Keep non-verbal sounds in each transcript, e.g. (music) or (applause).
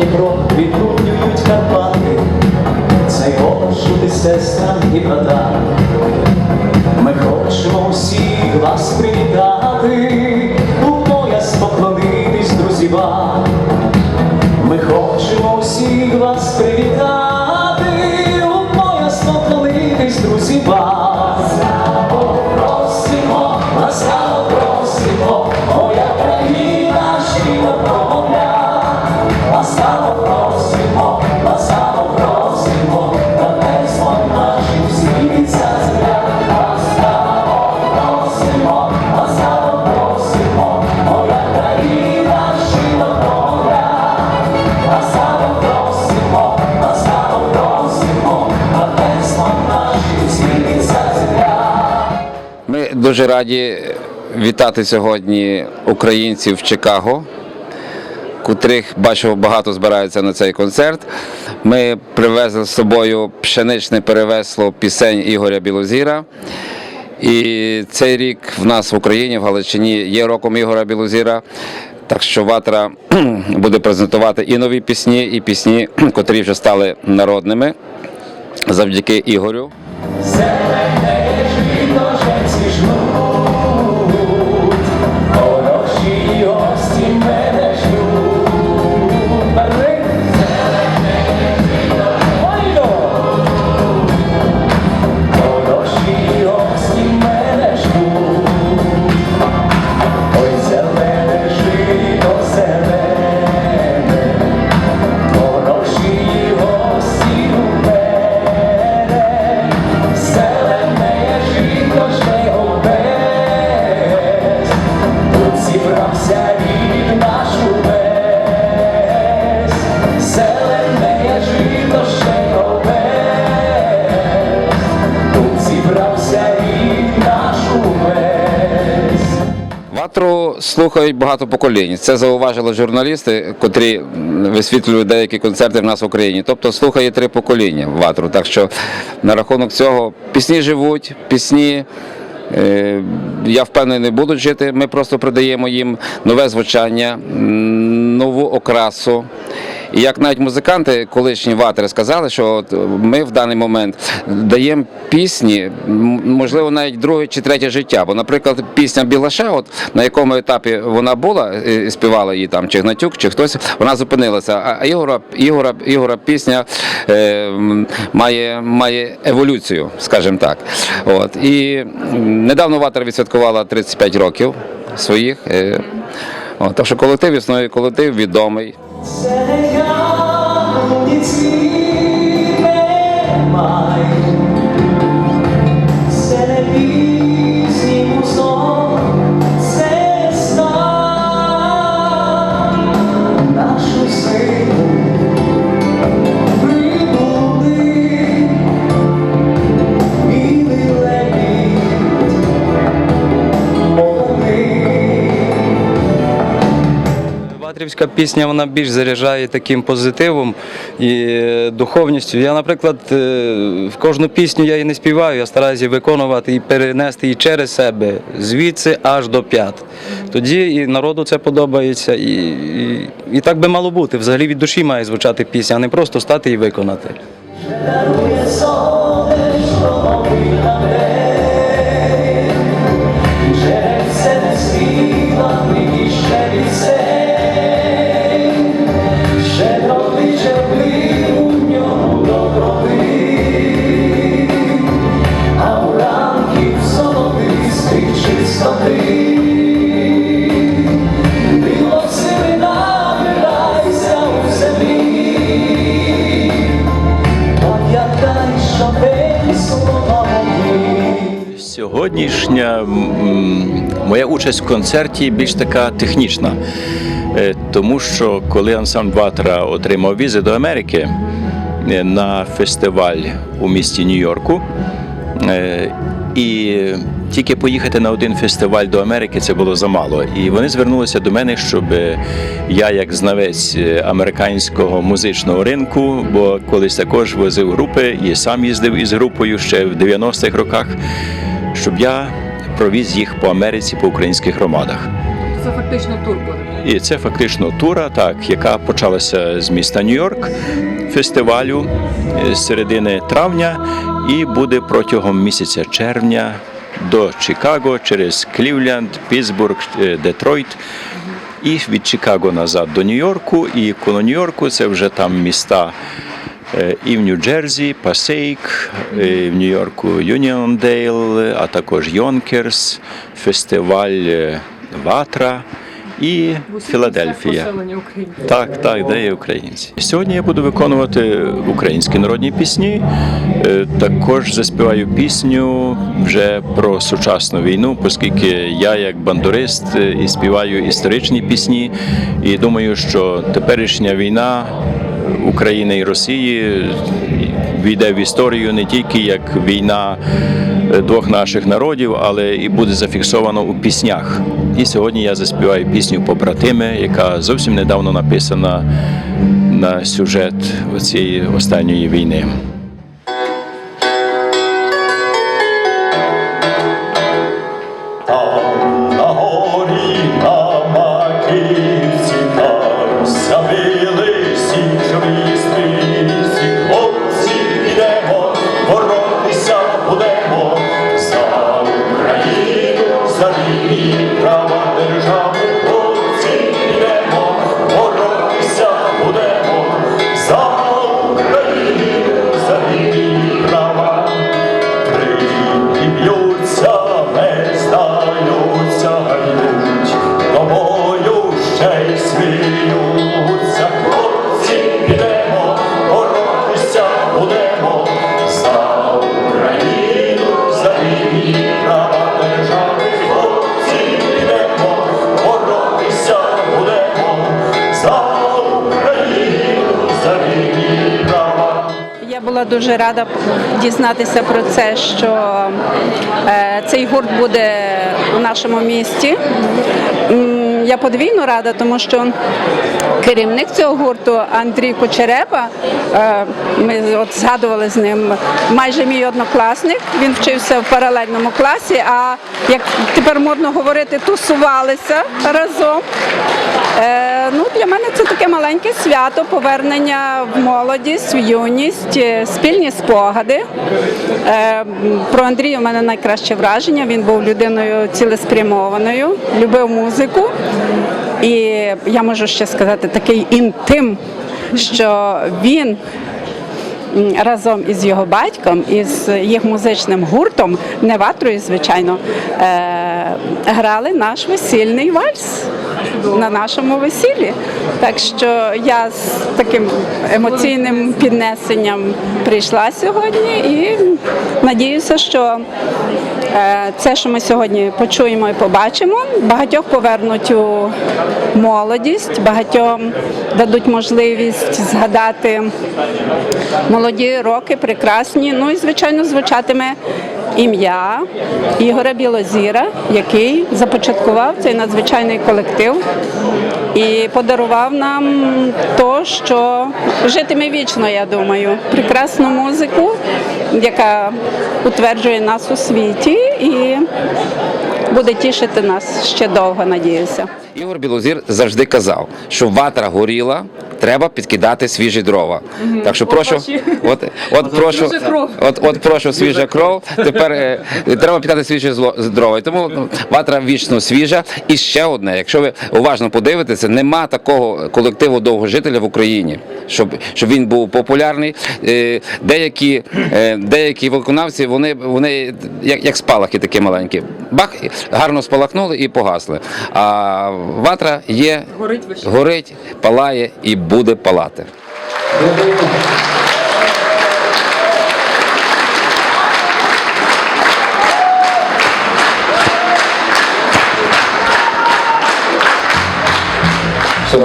Дніпро відруднюють Карпати, цей голос шути сестрам і братам. Ми хочемо усіх вас привітати, у пояс поклонитись, друзі вам. Ми хочемо усіх вас привітати. Дуже раді вітати сьогодні українців в Чикаго, котрих бачимо багато збираються на цей концерт. Ми привезли з собою пшеничне перевесло пісень Ігоря Білозіра. І цей рік в нас в Україні, в Галичині, є роком Ігоря Білозіра. Так що Ватра (clears throat) буде презентувати і нові пісні, і пісні, котрі вже стали народними завдяки Ігорю. Ватру слухають багато поколінь. Це зауважили журналісти, котрі висвітлюють деякі концерти в нас в Україні. Тобто слухає три покоління ватру. Так що на рахунок цього пісні живуть, пісні. е, Я впевнений, будуть жити. Ми просто придаємо їм нове звучання, нову окрасу. І як навіть музиканти, колишні ватери, сказали, що от ми в даний момент даємо пісні, можливо, навіть друге чи третє життя. Бо, наприклад, пісня Білаша, от на якому етапі вона була, і співала її там, чи Гнатюк, чи хтось, вона зупинилася. А Ігора, Ігора, Ігора пісня е, має, має еволюцію, скажімо так. От. І недавно Ватер відсвяткувала 35 років своїх. Е. Так що колектив існує, колектив відомий. Це не камені Ватрівська пісня вона більш заряджає таким позитивом і е, духовністю. Я, наприклад, е, в кожну пісню я її не співаю, я стараюся її виконувати і перенести її через себе звідси аж до п'ят. Тоді і народу це подобається, і, і, і так би мало бути. Взагалі від душі має звучати пісня, а не просто стати і виконати. Дарує сонечко Сьогоднішня моя участь в концерті більш така технічна, Е, тому що коли ансамбль Ватра отримав візи до Америки е, на фестиваль у місті Нью-Йорку, е, і тільки поїхати на один фестиваль до Америки це було замало. І вони звернулися до мене, щоб я, як знавець е, американського музичного ринку, бо колись також возив групи і сам їздив із групою ще в 90-х роках, щоб я провіз їх по Америці, по українських громадах. Це фактично тур буде. І це фактично тура, так, яка почалася з міста Нью-Йорк, фестивалю е, з середини травня і буде протягом місяця червня до Чикаго через Клівленд, Пітсбург, е, Детройт. І від Чикаго назад до Нью-Йорку, і коло Нью-Йорку це вже там міста е, і в Нью-Джерсі, Пасейк, в Нью-Йорку Юніондейл, а також Йонкерс, фестиваль е, Ватра і Філадельфія. Так, так, де є українці. Сьогодні я буду виконувати українські народні пісні. Е, Також заспіваю пісню вже про сучасну війну, оскільки я як бандурист е, і співаю історичні пісні. І думаю, що теперішня війна України і Росії війде в історію не тільки як війна е, двох наших народів, але і буде зафіксовано у піснях. І сьогодні я заспіваю пісню Побратими, яка зовсім недавно написана на сюжет цієї останньої війни. Дуже рада дізнатися про це, що е, цей гурт буде у нашому місті. Я подвійно рада, тому що керівник цього гурту Андрій Кучерепа, е, ми от згадували з ним майже мій однокласник. Він вчився в паралельному класі, а як тепер модно говорити, тусувалися разом. Е, ну, для мене це таке маленьке свято, повернення в молодість, в юність, е, спільні спогади. Про Андрія в мене найкраще враження. Він був людиною цілеспрямованою, любив музику. І я можу ще сказати такий інтим, що він разом із його батьком, із їх музичним гуртом, не ватрою, звичайно, е- грали наш весільний вальс на нашому весіллі. Так що я з таким емоційним піднесенням прийшла сьогодні і надіюся, що е, це, що ми сьогодні почуємо і побачимо, багатьох повернуть у молодість, багатьом дадуть можливість згадати молоді роки, прекрасні. Ну і звичайно звучатиме ім'я Ігоря Білозіра, який започаткував цей надзвичайний колектив і подарував нам то, що житиме вічно, я думаю. Прекрасну музику, яка утверджує нас у світі і буде тішити нас ще довго, надіюся. Ігор Білозір завжди казав, що ватра горіла, треба підкидати свіжі дрова. Так що прошу, от, от прошу, от, от прошу свіжа кров. Тепер е, треба підкидати свіжі дрова. І тому ну, ватра вічно свіжа. І ще одне, якщо ви уважно подивитеся, нема такого колективу довгожителя в Україні, щоб, щоб він був популярний. Е, Деякі, е, деякі виконавці, вони, вони як, як спалахи такі маленькі. Бах, гарно спалахнули і погасли. А ватра є, Горить горить, палає і буде палати.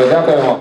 Дякуємо.